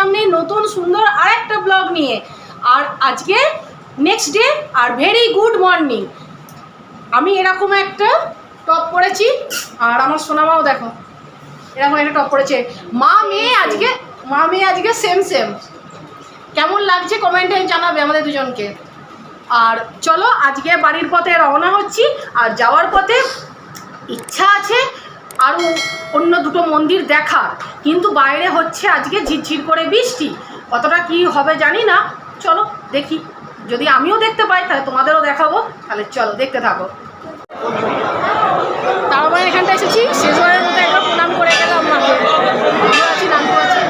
সামনে নতুন, সুন্দর আরেকটা ব্লগ নিয়ে। আর আজকে নেক্সট ডে আর ভেরি গুড মর্নিং আমি এরকম একটা টপ পরেছি আর আমার সোনামাও দেখো, এরকম একটা টপ পরেছে মা মেয়ে আজকে, মা মেয়ে আজকে সেম সেম কেমন লাগছে কমেন্টে জানাবে আমাদের দুজনকে। আর চলো, আজকে বাড়ির পথে রওনা হচ্ছি, আর যাওয়ার পথে ইচ্ছা আছে আরও অন্য দুটো মন্দির দেখা কিন্তু বাইরে হচ্ছে আজকে ঝিরঝির করে বৃষ্টি। কতটা কি হবে জানি না। চলো দেখি। যদি আমিও দেখতে পাই, তাহলে তোমাদেরও দেখাবো। তাহলে চলো দেখতে থাকো। তারপরে এখানটা এসেছি। শেষবারের মতো প্রণাম করে গেলাম মাকে ভালো আছি নানকু আছে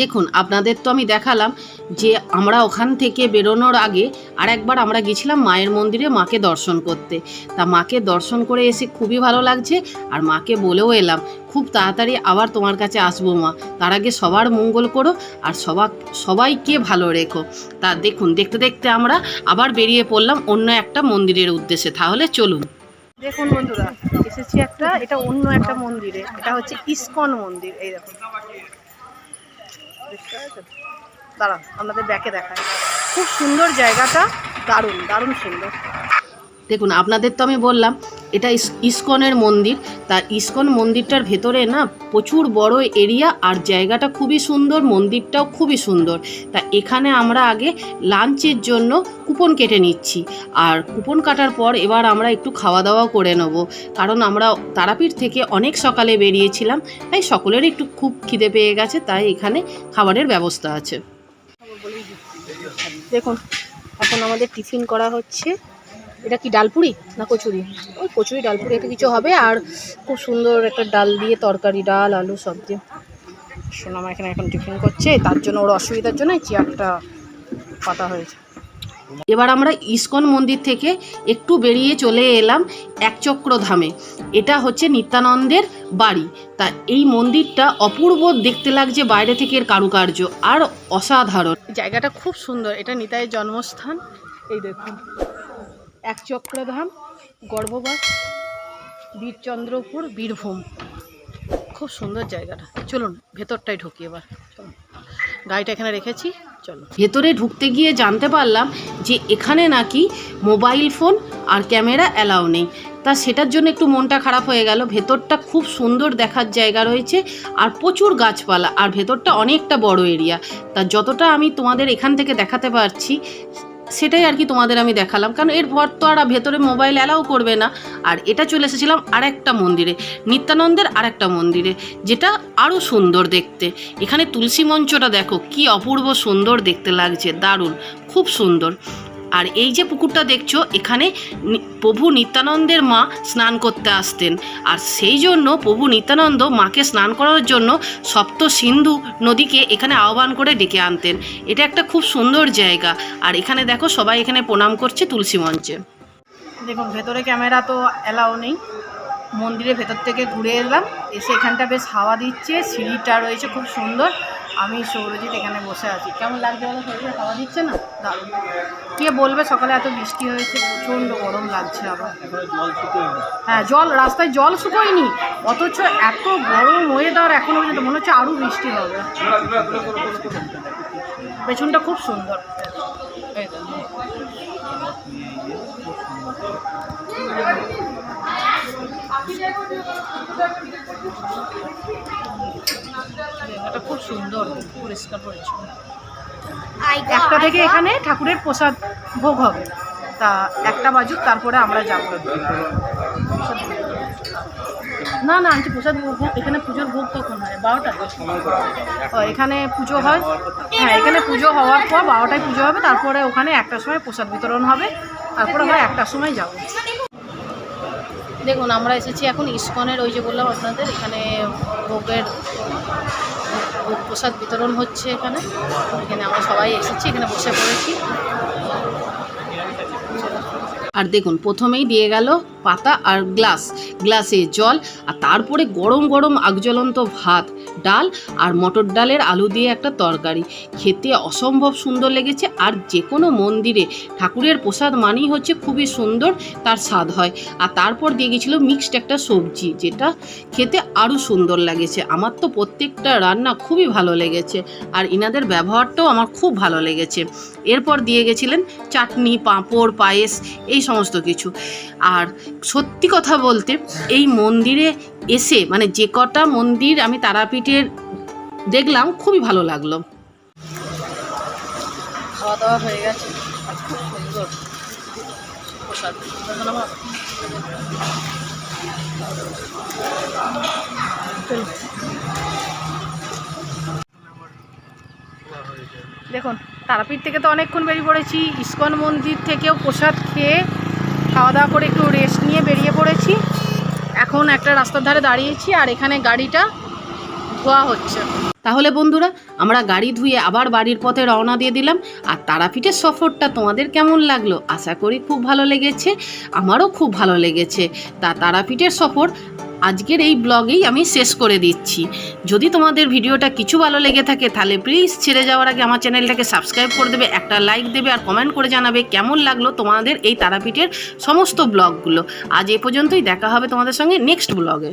দেখুন, আপনাদের তো আমি দেখালাম যে আমরা ওখান থেকে বেরোনোর আগে আর একবার আমরা গেছিলাম মায়ের মন্দিরে মাকে দর্শন করতে। তা মাকে দর্শন করে এসে খুবই ভালো লাগছে আর মাকে বলেও এলাম, খুব তাড়াতাড়ি আবার তোমার কাছে আসব মা। তার আগে সবার মঙ্গল করো আর সবা, সবাইকে ভালো রেখো। তা দেখুন, দেখতে দেখতে আমরা আবার বেরিয়ে পড়লাম অন্য একটা মন্দিরের উদ্দেশ্যে। তাহলে চলুন। দেখুন বন্ধুরা, এসেছি একটা, এটা অন্য একটা মন্দিরে। এটা হচ্ছে ইস্কন মন্দির, এই দেখুন। দাঁড়ান আপনাদের ব্যাকে দেখায় খুব সুন্দর জায়গাটা দারুণ দারুণ সুন্দর। দেখুন, আপনাদের তো আমি বললাম, এটা ইস- ইস্কনের মন্দির। তা ইস্কন মন্দিরটার ভেতরে না প্রচুর বড় এরিয়া আর জায়গাটা খুবই সুন্দর, মন্দিরটাও খুবই সুন্দর। তা এখানে আমরা আগে লাঞ্চের জন্য কুপন কেটে নিচ্ছি। আর কুপন কাটার পর এবার আমরা একটু খাওয়া দাওয়া করে নেব। কারণ আমরা তারাপীঠ থেকে অনেক সকালে বেরিয়েছিলাম, তাই সকলের একটু খুব খিদে পেয়ে গেছে, তাই এখানে খাবারের ব্যবস্থা আছে। দেখুন, এখন আমাদের টিফিন করা হচ্ছে। এটা কি ডালপুরি না কচুরি? ওই কচুরি ডালপুরি একটা কিছু হবে আর খুব সুন্দর একটা ডাল দিয়ে তরকারি, ডাল, আলু সব দিয়ে। সোনামা এখানে এখন টিফিন করছে, তার জন্য ওর অসুবিধার জন্য চেয়ারটা পাতা হয়েছে। এবার আমরা ইস্কন মন্দির থেকে একটু বেরিয়ে চলে এলাম একচক্র ধামে এটা হচ্ছে নিত্যানন্দের বাড়ি। তা এই মন্দিরটা অপূর্ব দেখতে লাগছে বাইরে থেকে এর কারুকার্য আর অসাধারণ। জায়গাটা খুব সুন্দর। এটা নিতাইয়ের জন্মস্থান। এই দেখুন। একচক্রধাম গর্ভবাস, বীরচন্দ্রপুর, বীরভূম। খুব সুন্দর জায়গাটা। চলুন ভেতরটাই ঢুকি এবার। চলুন। গাড়িটা এখানে রেখেছি। চলো ভেতরে ঢুকতে গিয়ে জানতে পারলাম যে এখানে নাকি মোবাইল ফোন আর ক্যামেরা অ্যালাউ নেই। তা সেটার জন্য একটু মনটা খারাপ হয়ে গেল। ভেতরটা খুব সুন্দর দেখার জায়গা রয়েছে আর প্রচুর গাছপালা। আর ভেতরটা অনেকটা বড় এরিয়া তা যতটা আমি তোমাদের এখান থেকে দেখাতে পারছি সেটাই আর কি তোমাদের আমি দেখালাম। কারণ এরপর তো আর ভেতরে মোবাইল অ্যালাও করবে না। আর এটা চলে এসেছিলাম আরেকটা মন্দিরে, নিত্যানন্দের আরেকটা মন্দিরে, যেটা আরও সুন্দর দেখতে। এখানে তুলসী মঞ্চটা দেখো, কি অপূর্ব সুন্দর দেখতে লাগছে, দারুণ, খুব সুন্দর। আর এই যে পুকুরটা দেখছ, এখানে প্রভু নিত্যানন্দের মা স্নান করতে আসতেন। আর সেই জন্য প্রভু নিত্যানন্দ মাকে স্নান করার জন্য সপ্ত সিন্ধু নদীকে এখানে আহ্বান করে ডেকে আনতেন। এটা একটা খুব সুন্দর জায়গা। আর এখানে দেখো, সবাই এখানে প্রণাম করছে তুলসী মঞ্চে। দেখুন, ভেতরে ক্যামেরা তো অ্যালাউ নেই। মন্দিরের ভেতর থেকে ঘুরে এলাম। এসে এখানটা বেশ হাওয়া দিচ্ছে, সিঁড়িটা রয়েছে খুব সুন্দর। আমি সৌরজিৎ এখানে বসে আছি। কেমন লাগছে বলো? শরীরে খাওয়া দিচ্ছে না? দারুণ। কে বলবে? সকালে এত বৃষ্টি হয়েছে, প্রচণ্ড গরম লাগছে আবার। হ্যাঁ জল, রাস্তায় জল শুকোয়নি, অথচ এত গরম ওয়েদার এখন পর্যন্ত, মনে হচ্ছে আরও বৃষ্টি হবে। পেছনটা খুব সুন্দর। জায়গাটা খুব সুন্দর পরিষ্কার পরিচ্ছন্ন। একটা থেকে এখানে ঠাকুরের প্রসাদ ভোগ হবে। তা একটা বাজুক তারপরে আমরা যাব। না না আনটি প্রসাদ ভোগ এখানে পুজোর ভোগ তখন হয় বারোটা এখানে পুজো হয়। হ্যাঁ এখানে পুজো হওয়ার পর বারোটায় পুজো হবে তারপরে ওখানে একটার সময় প্রসাদ বিতরণ হবে। তারপরে আমরা একটার সময় যাব। দেখুন, আমরা এসেছি এখন ইস্কনের ওই যে বললাম আপনাদের, এখানে ভোগের ভোগ প্রসাদ বিতরণ হচ্ছে এখানে। এখানে আমরা সবাই এসেছি, এখানে বসে পড়েছি। আর দেখুন, প্রথমেই দিয়ে গেল পাতা আর গ্লাস, গ্লাসে জল, আর তারপরে গরম গরম আগজ্বলন্ত ভাত। ডাল আর মটর ডালের আলু দিয়ে একটা তরকারি। খেতে অসম্ভব সুন্দর লেগেছে আর যে কোনো মন্দিরে ঠাকুরের প্রসাদ মানেই হচ্ছে খুবই সুন্দর তার স্বাদ হয়। আর তারপর দিয়ে গেছিল মিক্সড একটা সবজি যেটা খেতে আরও সুন্দর লাগেছে। আমার তো প্রত্যেকটা রান্না খুবই ভালো লেগেছে আর ইনাদের ব্যবহারটাও আমার খুব ভালো লেগেছে। এরপর দিয়ে গেছিলেন চাটনি, পাঁপড়, পায়েস, এই সমস্ত কিছু। আর সত্যি কথা বলতে এই মন্দিরে এসে মানে যে কটা মন্দির আমি তারাপীঠের দেখলাম, খুবই ভালো লাগল। খাওয়া দাওয়া হয়ে গেছে। দেখুন, তারাপীঠ থেকে তো অনেকক্ষণ বেরিয়ে পড়েছি। ইস্কন মন্দির থেকেও প্রসাদ খেয়ে খাওয়া দাওয়া করে একটু রেস্ট নিয়ে বেরিয়ে পড়েছি। এখন একটা রাস্তার ধারে দাঁড়িয়েছি আর এখানে গাড়িটা ধোয়া হচ্ছে। তাহলে বন্ধুরা, আমরা গাড়ি ধুয়ে আবার বাড়ির পথে রওনা দিয়ে দিলাম। আর তারাপীঠের সফরটা তোমাদের কেমন লাগল? আশা করি খুব ভালো লেগেছে, আমারও খুব ভালো লেগেছে। তা তারাপীঠের সফর আজকের এই ব্লগেই আমি শেষ করে দিচ্ছি। যদি তোমাদের ভিডিওটা কিছু ভালো লেগে থাকে, তাহলে প্লিজ ছেড়ে যাওয়ার আগে আমার চ্যানেলটাকে সাবস্ক্রাইব করে দেবে, একটা লাইক দেবে আর কমেন্ট করে জানাবে কেমন লাগল তোমাদের এই তারাপীঠের সমস্ত ব্লগগুলো। আজ এ পর্যন্তই, দেখা হবে তোমাদের সঙ্গে নেক্সট ব্লগে।